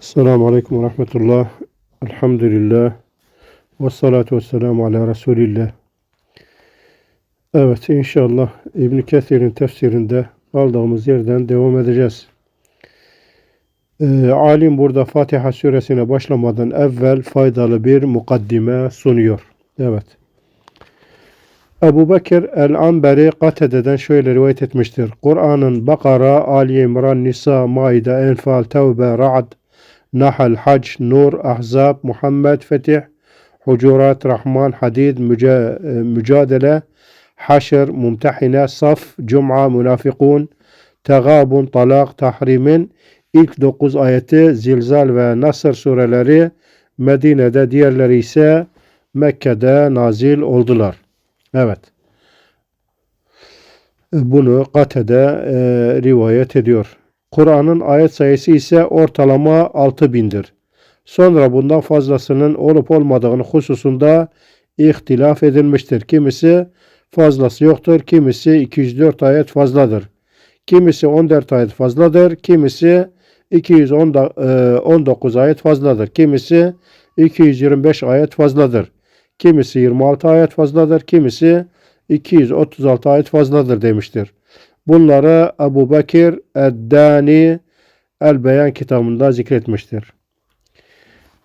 Selamun Aleyküm ve Rahmetullah. Elhamdülillah. Ve salatu ve selamu ala Resulillah. Evet inşallah İbn Kesir'in tefsirinde kaldığımız yerden devam edeceğiz. Ee, alim burada Fatiha suresine başlamadan evvel faydalı bir mukaddime sunuyor. Evet. Ebu Bekir el-Amberi Katede'den şöyle rivayet etmiştir. Kur'an'ın Bakara, Ali İmran, Nisa, Maide, Enfal, Tevbe, Ra'd, Nahl, Hac, Nur, Ahzab, Muhammed, Fetih, Hucurat, Rahman, Hadid, Müca e, Mücadele, Haşr, Mumtehine, Saf, Cuma, Münafikun, Tegabun, Talak, Tahrim'in ilk 9 ayeti Zilzal ve Nasr sureleri Medine'de diğerleri ise Mekke'de nazil oldular. Evet. Bunu Kate'de e, rivayet ediyor. Kur'an'ın ayet sayısı ise ortalama 6000'dir. Sonra bundan fazlasının olup olmadığını hususunda ihtilaf edilmiştir. Kimisi fazlası yoktur, kimisi 204 ayet fazladır. Kimisi 14 ayet fazladır, kimisi 219 ayet fazladır. Kimisi 225 ayet fazladır. Kimisi 26 ayet fazladır, kimisi 236 ayet fazladır demiştir. Bunları Ebu Bekir Eddani El Beyan kitabında zikretmiştir.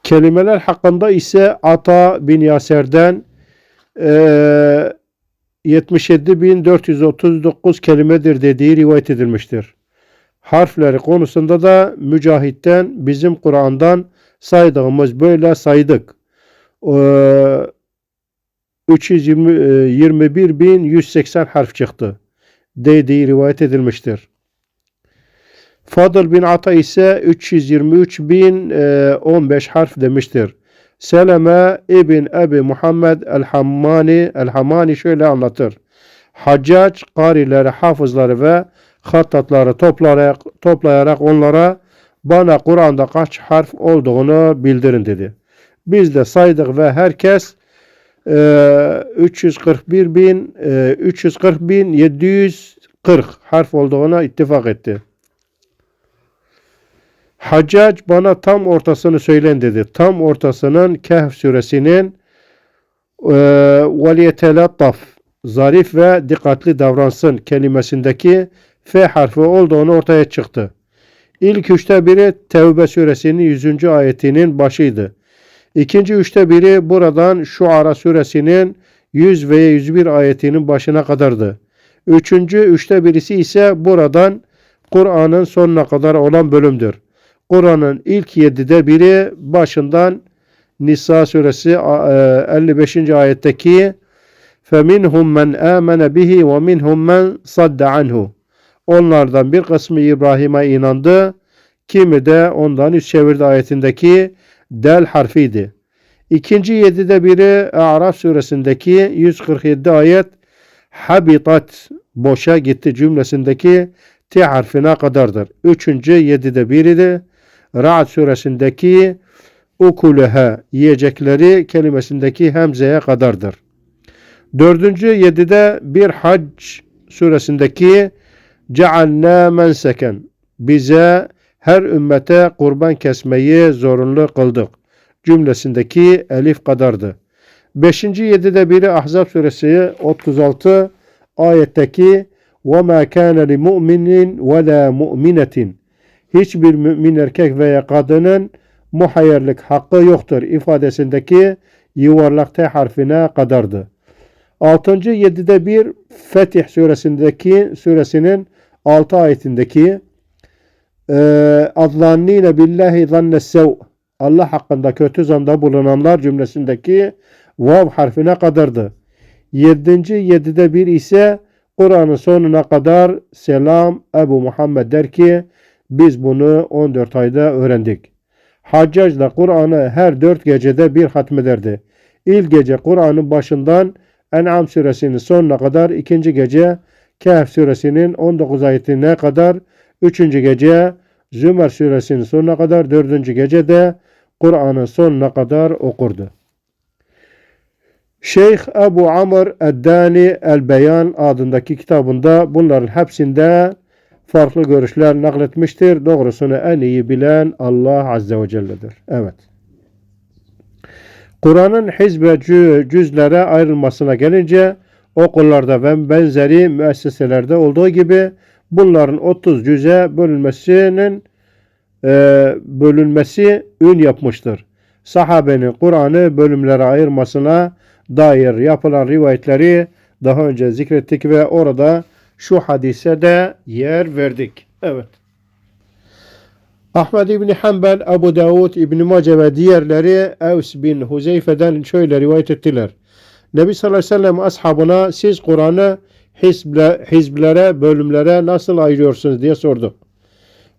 Kelimeler hakkında ise Ata bin Yaser'den e, 77.439 kelimedir dediği rivayet edilmiştir. Harfleri konusunda da Mücahit'ten bizim Kur'an'dan saydığımız böyle saydık. E, 321.180 harf çıktı dediği rivayet edilmiştir. Fadıl bin Ata ise 323.015 harf demiştir. Seleme İbn Ebi Muhammed el-Hammani el-Hamani şöyle anlatır. Haccac karileri, hafızları ve hattatları toplayarak, toplayarak onlara bana Kur'an'da kaç harf olduğunu bildirin dedi. Biz de saydık ve herkes e, 341 bin e, 340 bin 740 harf olduğuna ittifak etti. Haccac bana tam ortasını söylen dedi. Tam ortasının Kehf suresinin veliyetelattaf zarif ve dikkatli davransın kelimesindeki F harfi olduğunu ortaya çıktı. İlk üçte biri Tevbe suresinin 100. ayetinin başıydı. İkinci üçte biri buradan Şuara suresinin 100 ve 101 ayetinin başına kadardı. Üçüncü üçte birisi ise buradan Kur'an'ın sonuna kadar olan bölümdür. Kur'an'ın ilk yedide biri başından Nisa suresi 55. ayetteki فَمِنْهُمْ مَنْ آمَنَ بِهِ وَمِنْهُمْ مَنْ صَدَّ عَنْهُ Onlardan bir kısmı İbrahim'e inandı, kimi de ondan yüz çevirdi ayetindeki del harfiydi. İkinci yedide biri Araf suresindeki 147 ayet habitat boşa gitti cümlesindeki T harfine kadardır. Üçüncü yedide biri de Ra'd suresindeki ukuluha yiyecekleri kelimesindeki hemzeye kadardır. Dördüncü yedide bir hac suresindeki cealna menseken bize her ümmete kurban kesmeyi zorunlu kıldık. Cümlesindeki elif kadardı. Beşinci yedide biri Ahzab suresi 36 ayetteki وَمَا كَانَ لِمُؤْمِنٍ وَلَا مُؤْمِنَةٍ Hiçbir mümin erkek veya kadının muhayyerlik hakkı yoktur ifadesindeki yuvarlak T harfine kadardı. 6. 7'de bir Fetih suresindeki suresinin 6 ayetindeki adlannine billahi zanne sev Allah hakkında kötü zanda bulunanlar cümlesindeki vav harfine kadardı. 7. 7'de bir ise Kur'an'ın sonuna kadar selam Ebu Muhammed der ki biz bunu 14 ayda öğrendik. Haccac da Kur'an'ı her dört gecede bir hatmederdi. İlk gece Kur'an'ın başından En'am suresinin sonuna kadar, ikinci gece Kehf suresinin 19 ayetine kadar, üçüncü gece Zümer suresinin sonuna kadar, dördüncü gece de Kur'an'ın sonuna kadar okurdu. Şeyh Ebu Amr Eddani El Beyan adındaki kitabında bunların hepsinde farklı görüşler nakletmiştir. Doğrusunu en iyi bilen Allah Azze ve Celle'dir. Evet. Kur'an'ın hizb ve cü- cüzlere ayrılmasına gelince okullarda ve benzeri müesseselerde olduğu gibi bunların 30 cüze bölünmesinin e, bölünmesi ün yapmıştır. Sahabenin Kur'an'ı bölümlere ayırmasına dair yapılan rivayetleri daha önce zikrettik ve orada şu hadise de yer verdik. Evet. Ahmed İbni Hanbel, Ebu Davud, İbni Mace ve diğerleri Evs bin Huzeyfe'den şöyle rivayet ettiler. Nebi sallallahu aleyhi ve sellem ashabına siz Kur'an'ı hizble, hizblere, bölümlere nasıl ayırıyorsunuz diye sordu.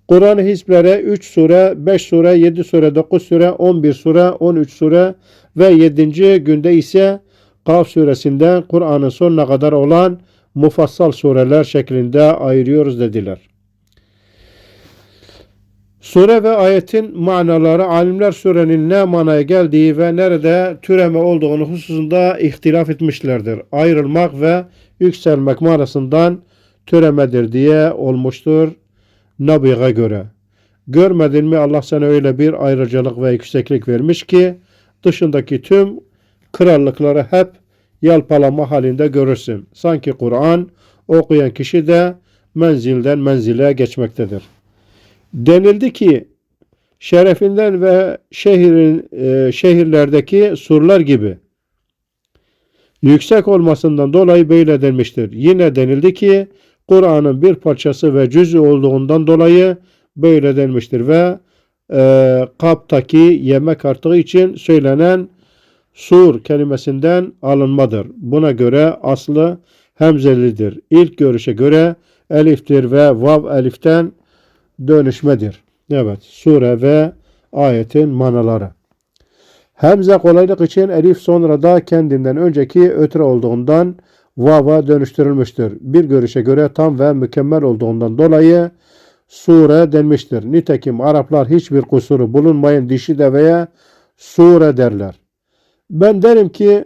Kur'an hizblere 3 sure, 5 sure, 7 sure, 9 sure, 11 sure, 13 sure ve 7. günde ise Kaf suresinden Kur'an'ın sonuna kadar olan mufassal sureler şeklinde ayırıyoruz dediler. Sure ve ayetin manaları alimler surenin ne manaya geldiği ve nerede türeme olduğunu hususunda ihtilaf etmişlerdir. Ayrılmak ve yükselmek manasından türemedir diye olmuştur Nabi'ye göre. Görmedin mi Allah sana öyle bir ayrıcalık ve yükseklik vermiş ki dışındaki tüm krallıkları hep yalpalama halinde görürsün. Sanki Kur'an okuyan kişi de menzilden menzile geçmektedir. Denildi ki şerefinden ve şehrin e, şehirlerdeki surlar gibi yüksek olmasından dolayı böyle denmiştir. Yine denildi ki Kur'an'ın bir parçası ve cüzü olduğundan dolayı böyle denmiştir ve e, kaptaki yemek artığı için söylenen sur kelimesinden alınmadır. Buna göre aslı hemzelidir. İlk görüşe göre eliftir ve vav eliften dönüşmedir. Evet, sure ve ayetin manaları. Hemze kolaylık için elif sonra da kendinden önceki ötre olduğundan vava dönüştürülmüştür. Bir görüşe göre tam ve mükemmel olduğundan dolayı sure denmiştir. Nitekim Araplar hiçbir kusuru bulunmayan dişi deveye sure derler. Ben derim ki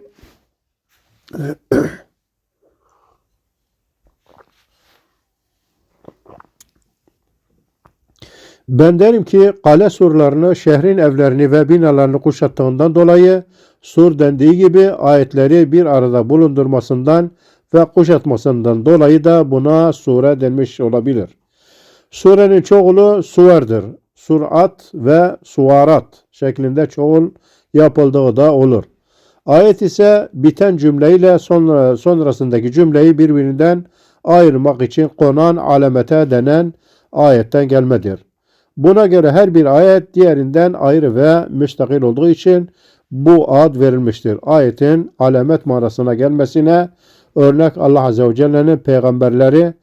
Ben derim ki kale surlarını, şehrin evlerini ve binalarını kuşattığından dolayı sur dendiği gibi ayetleri bir arada bulundurmasından ve kuşatmasından dolayı da buna sure denmiş olabilir. Surenin çoğulu suverdir. Surat ve suvarat şeklinde çoğul yapıldığı da olur. Ayet ise biten cümleyle sonra, sonrasındaki cümleyi birbirinden ayırmak için konan alamete denen ayetten gelmedir. Buna göre her bir ayet diğerinden ayrı ve müstakil olduğu için bu ad verilmiştir. Ayetin alamet manasına gelmesine örnek Allah Azze ve Celle'nin peygamberleri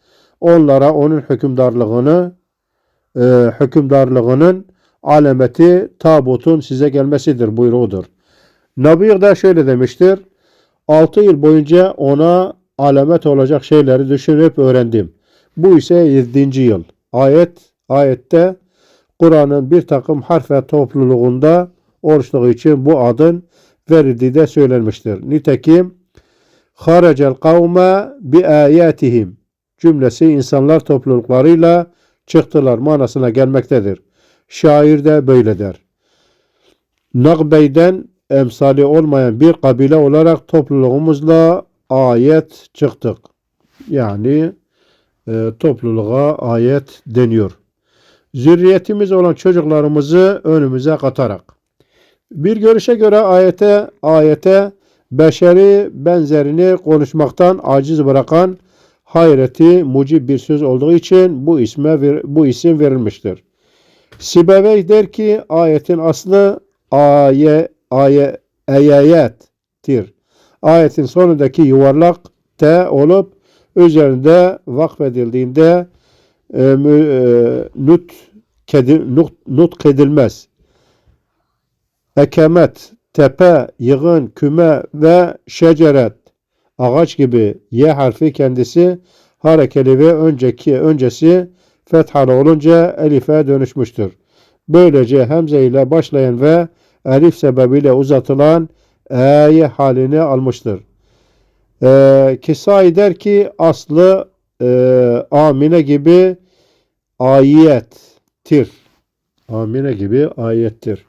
onlara onun hükümdarlığını e, hükümdarlığının alameti tabutun size gelmesidir buyruğudur. Nabi de şöyle demiştir. 6 yıl boyunca ona alamet olacak şeyleri düşünüp öğrendim. Bu ise 7. yıl. Ayet ayette Kur'an'ın bir takım harf ve topluluğunda oruçluğu için bu adın verildiği de söylenmiştir. Nitekim haracel kavme bi ayatihim cümlesi insanlar topluluklarıyla çıktılar manasına gelmektedir. Şair de böyle der. Nagbey'den emsali olmayan bir kabile olarak topluluğumuzla ayet çıktık. Yani e, topluluğa ayet deniyor. Zürriyetimiz olan çocuklarımızı önümüze katarak. Bir görüşe göre ayete ayete beşeri benzerini konuşmaktan aciz bırakan hayreti mucib bir söz olduğu için bu isme bu isim verilmiştir. Sibevey der ki ayetin aslı aye aye eyayettir. Ayetin sonundaki yuvarlak T olup üzerinde vakfedildiğinde e, mü, e, nut, kedi, nut, nutk edilmez. Ekemet, tepe, yığın, küme ve şeceret, ağaç gibi Y harfi kendisi harekeli ve önceki öncesi fethalı olunca elife dönüşmüştür. Böylece hemze ile başlayan ve elif sebebiyle uzatılan e'ye halini almıştır. Ee, Kisai der ki aslı e, amine gibi ayettir. Amine gibi ayettir.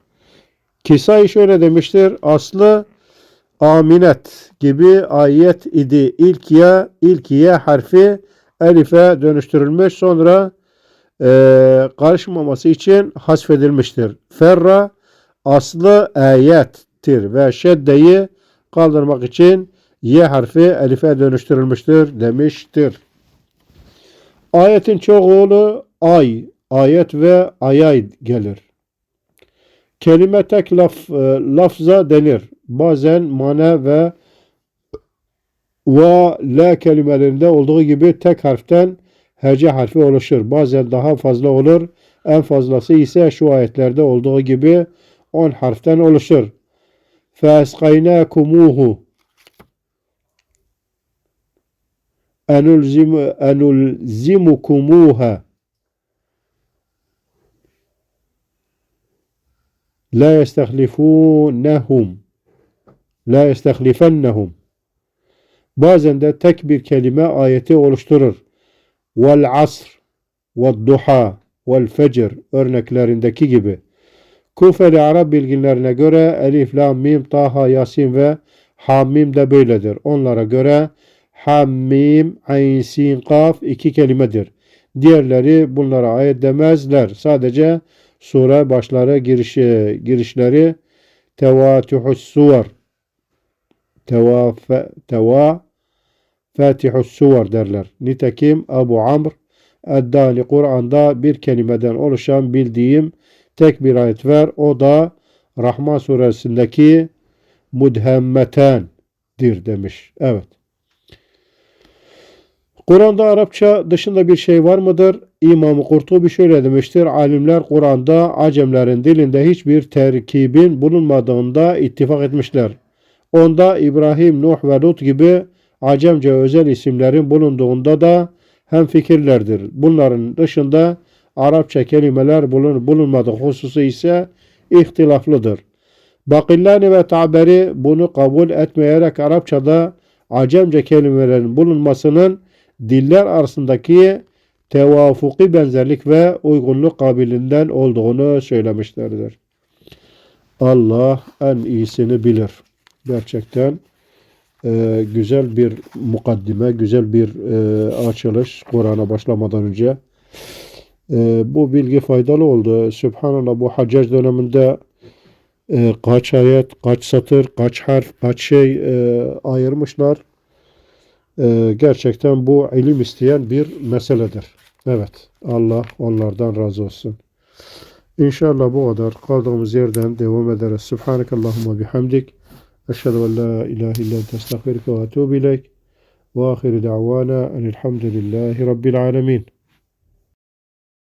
Kisai şöyle demiştir. Aslı aminet gibi ayet idi. İlk ya, ilk ye harfi elife dönüştürülmüş. Sonra eee karışmaması için hasfedilmiştir. Ferra aslı ayettir ve şeddeyi kaldırmak için y harfi elife dönüştürülmüştür demiştir. Ayetin çoğulu ay, ayet ve ayay gelir. Kelime tek laf, e, lafza denir. Bazen mana ve ve la kelimelerinde olduğu gibi tek harften hece harfi oluşur. Bazen daha fazla olur. En fazlası ise şu ayetlerde olduğu gibi 10 harften oluşur. فَاَسْقَيْنَاكُمُوهُ enulzim enulzimukumuha la yestehlifunehum la yestehlifennehum bazen de tek bir kelime ayeti oluşturur. Vel asr ve duha vel fecr örneklerindeki gibi. Kufeli Arap bilginlerine göre Elif, Lam, Mim, Taha, Yasin ve Hamim de böyledir. Onlara göre Hammim, Ayn, Sin, Kaf iki kelimedir. Diğerleri bunlara ayet demezler. Sadece sure başları girişi, girişleri Tevatühü's suvar Teva, teva Fatihus suvar derler. Nitekim Ebu Amr Eddali Kur'an'da bir kelimeden oluşan bildiğim tek bir ayet var. O da Rahman suresindeki mudhemmetendir demiş. Evet. Kur'an'da Arapça dışında bir şey var mıdır? İmam-ı Kurtubi şöyle demiştir. Alimler Kur'an'da Acemlerin dilinde hiçbir terkibin bulunmadığında ittifak etmişler. Onda İbrahim, Nuh ve Lut gibi Acemce özel isimlerin bulunduğunda da hem fikirlerdir. Bunların dışında Arapça kelimeler bulun, bulunmadığı hususu ise ihtilaflıdır. Bakillani ve Taberi bunu kabul etmeyerek Arapçada Acemce kelimelerin bulunmasının diller arasındaki tevafuki benzerlik ve uygunluk kabilinden olduğunu söylemişlerdir. Allah en iyisini bilir. Gerçekten e, güzel bir mukaddime, güzel bir e, açılış Kur'an'a başlamadan önce. E, bu bilgi faydalı oldu. Sübhanallah bu Haccac döneminde e, kaç ayet, kaç satır, kaç harf, kaç şey e, ayırmışlar. Ee, gerçekten bu ilim isteyen bir meseledir. Evet. Allah onlardan razı olsun. İnşallah bu kadar. Kaldığımız yerden devam ederiz. Subhaneke Allahumma bihamdik. Eşhedü en la ilahe illa ente estağfirüke ve etûbü ileyk. Ve ahiru davana enilhamdülillahi rabbil alemin.